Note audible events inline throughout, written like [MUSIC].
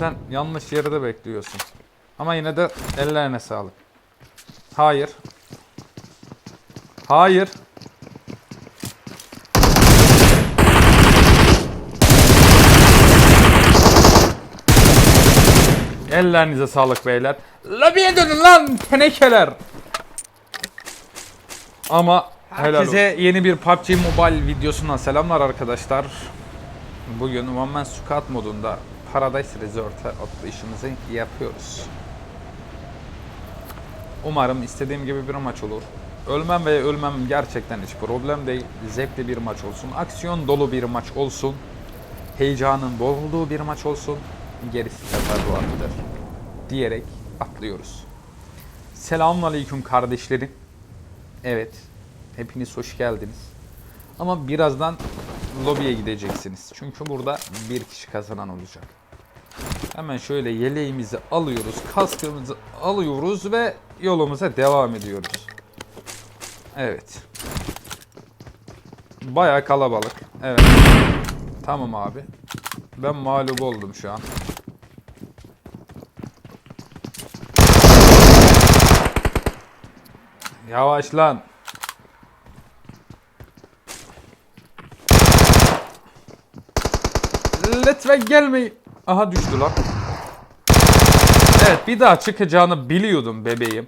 Sen yanlış yerde bekliyorsun. Ama yine de ellerine sağlık. Hayır. Hayır. Ellerinize sağlık beyler. Lobiye dönün lan tenekeler. Ama herkese yeni bir PUBG Mobile videosundan selamlar arkadaşlar. Bugün One Man Squad modunda Paradise Resort'a atlayışımızı yapıyoruz. Umarım istediğim gibi bir maç olur. Ölmem ve ölmem gerçekten hiç problem değil. Zevkli bir maç olsun. Aksiyon dolu bir maç olsun. Heyecanın bol olduğu bir maç olsun. Gerisi teferruattır. Diyerek atlıyoruz. Selamünaleyküm kardeşlerim. Evet. Hepiniz hoş geldiniz. Ama birazdan lobiye gideceksiniz. Çünkü burada bir kişi kazanan olacak. Hemen şöyle yeleğimizi alıyoruz, kaskımızı alıyoruz ve yolumuza devam ediyoruz. Evet. Baya kalabalık. Evet. Tamam abi. Ben mağlup oldum şu an. Yavaş lan. Lütfen gelmeyin. Aha düştü lan. Evet bir daha çıkacağını biliyordum bebeğim.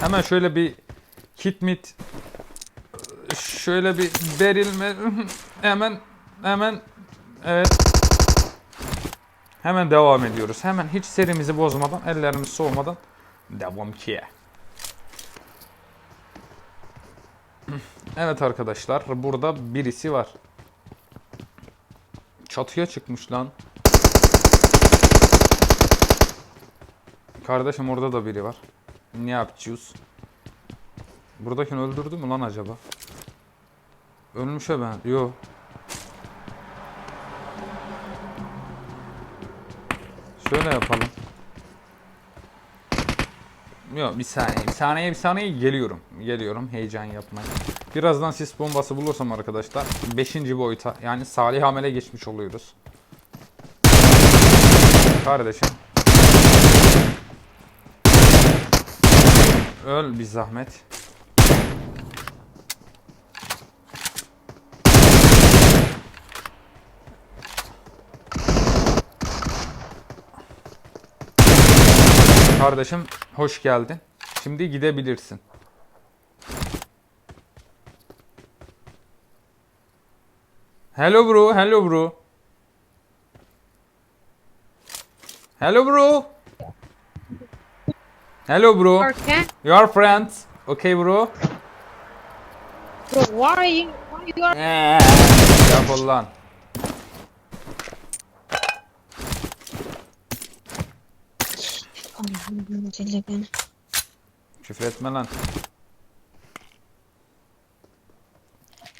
Hemen şöyle bir hit mit şöyle bir verilme [LAUGHS] hemen hemen evet hemen devam ediyoruz. Hemen hiç serimizi bozmadan ellerimiz soğumadan devam ki. [CLEARS THROAT] Evet arkadaşlar burada birisi var. Çatıya çıkmış lan. Kardeşim orada da biri var. Ne yapacağız? Buradakini öldürdü mü lan acaba? Ölmüşe ben. Yo. Şöyle yapalım. Yok bir saniye, bir saniye, bir saniye geliyorum. Geliyorum heyecan yapmaya. Birazdan sis bombası bulursam arkadaşlar 5. boyuta yani Salih Amel'e geçmiş oluyoruz. Kardeşim. Öl bir zahmet. Kardeşim hoş geldin. Şimdi gidebilirsin. Hello bro, hello bro. Hello bro. Hello bro. Okay. You are friends. Okay bro. Bro, why are you? Why you are? Eee, Defol lan. Küfür etme lan.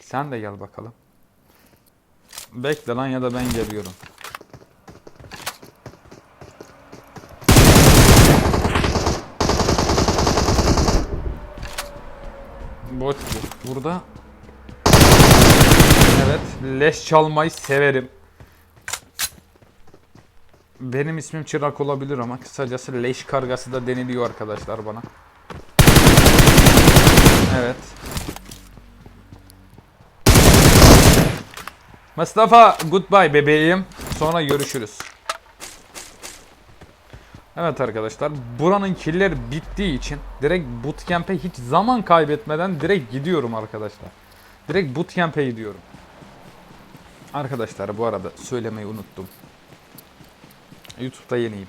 Sen de gel bakalım. Bekle lan ya da ben geliyorum. Botçu. Burada. Evet. Leş çalmayı severim. Benim ismim Çırak olabilir ama kısacası leş kargası da deniliyor arkadaşlar bana. Evet. Mustafa goodbye bebeğim. Sonra görüşürüz. Evet arkadaşlar buranın killer bittiği için direkt bootcamp'e hiç zaman kaybetmeden direkt gidiyorum arkadaşlar. Direkt bootcamp'e gidiyorum. Arkadaşlar bu arada söylemeyi unuttum. YouTube'da yeniyim.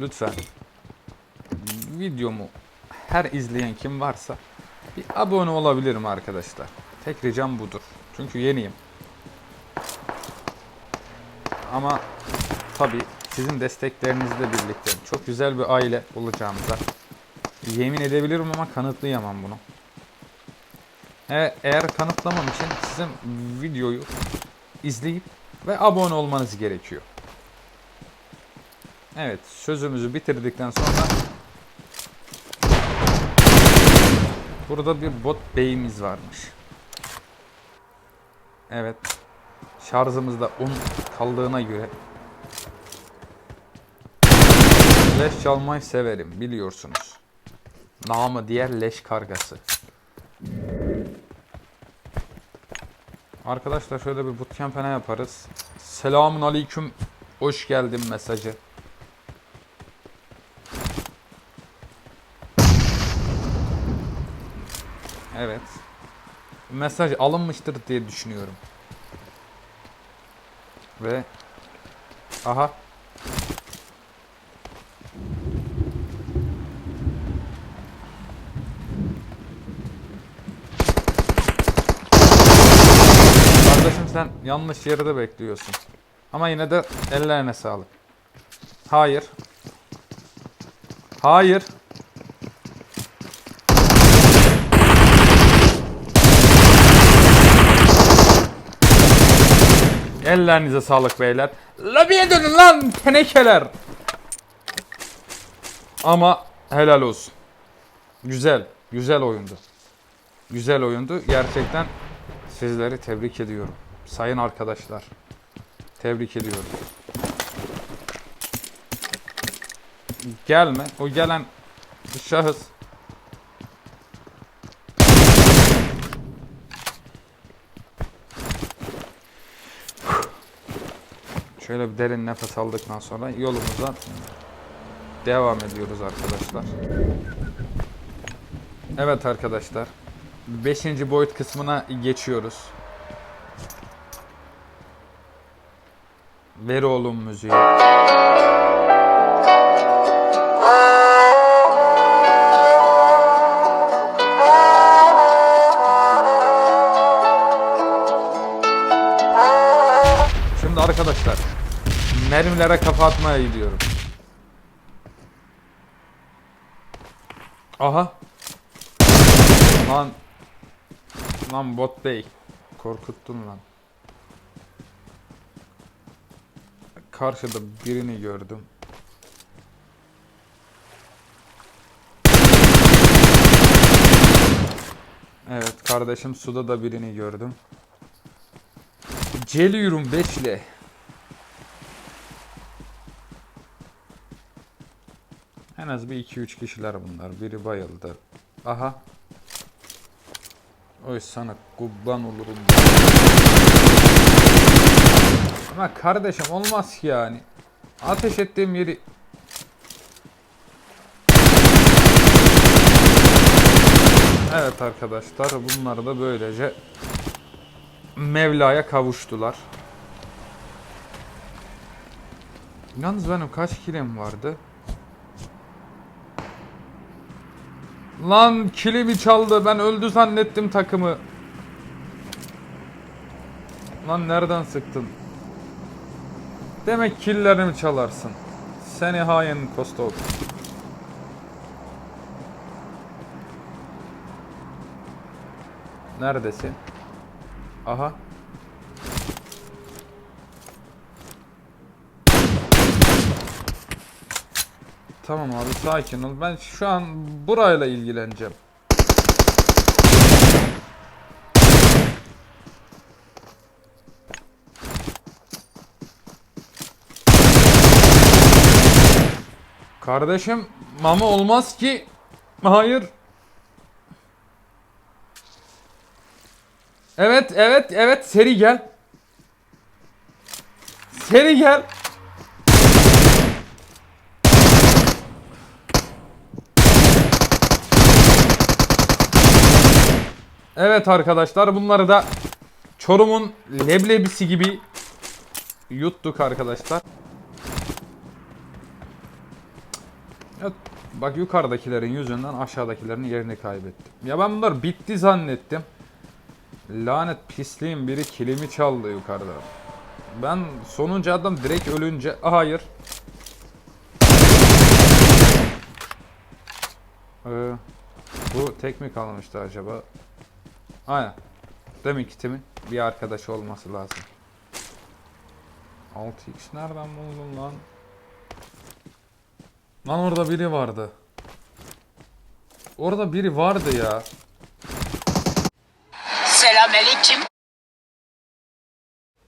Lütfen videomu her izleyen kim varsa bir abone olabilirim arkadaşlar. Tek ricam budur. Çünkü yeniyim. Ama tabi sizin desteklerinizle birlikte çok güzel bir aile olacağımıza yemin edebilirim ama kanıtlayamam bunu. E- eğer kanıtlamam için sizin videoyu izleyip ve abone olmanız gerekiyor. Evet sözümüzü bitirdikten sonra Burada bir bot beyimiz varmış. Evet. Şarjımızda 10 kaldığına göre leş çalmayı severim biliyorsunuz. Namı diğer leş kargası. Arkadaşlar şöyle bir bootcamp ne yaparız. Selamun aleyküm. Hoş geldin mesajı. Evet. Mesaj alınmıştır diye düşünüyorum. Ve aha Kardeşim sen yanlış yerde bekliyorsun. Ama yine de ellerine sağlık. Hayır. Hayır. Ellerinize sağlık beyler. Lobiye dönün lan tenekeler. Ama helal olsun. Güzel, güzel oyundu. Güzel oyundu. Gerçekten sizleri tebrik ediyorum. Sayın arkadaşlar. Tebrik ediyorum. Gelme. O gelen şahıs Şöyle bir derin nefes aldıktan sonra yolumuza devam ediyoruz arkadaşlar. Evet arkadaşlar. 5. boyut kısmına geçiyoruz. Ver oğlum müziği. Şimdi arkadaşlar mermilere kafa atmaya gidiyorum. Aha. Lan. Lan bot değil. Korkuttun lan. Karşıda birini gördüm. Evet kardeşim suda da birini gördüm. Geliyorum beşle. En az bir 2-3 kişiler bunlar. Biri bayıldı. Aha. Oy sana kurban olurum. Ama kardeşim olmaz ki yani. Ateş ettiğim yeri... Evet arkadaşlar bunlar da böylece Mevla'ya kavuştular. Yalnız benim kaç kilim vardı? Lan kilimi çaldı. Ben öldü zannettim takımı. Lan nereden sıktın? Demek killerimi çalarsın. Seni hain Kostov. Neredesin? Aha. Tamam abi sakin ol. Ben şu an burayla ilgileneceğim. Kardeşim mama olmaz ki. Hayır. Evet, evet, evet. Seri gel. Seri gel. Evet arkadaşlar bunları da Çorum'un leblebisi gibi yuttuk arkadaşlar. Ya, bak yukarıdakilerin yüzünden aşağıdakilerin yerini kaybettim. Ya ben bunlar bitti zannettim. Lanet pisliğin biri kilimi çaldı yukarıda. Ben sonuncu adam direkt ölünce hayır. Ee, bu tek mi kalmıştı acaba? Aynen. Demek ki Tim'in bir arkadaşı olması lazım. 6x nereden buldun lan? Lan orada biri vardı. Orada biri vardı ya. Selamünaleyküm.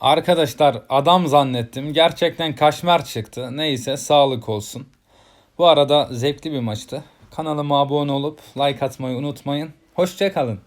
Arkadaşlar adam zannettim. Gerçekten kaşmer çıktı. Neyse sağlık olsun. Bu arada zevkli bir maçtı. Kanalıma abone olup like atmayı unutmayın. Hoşçakalın.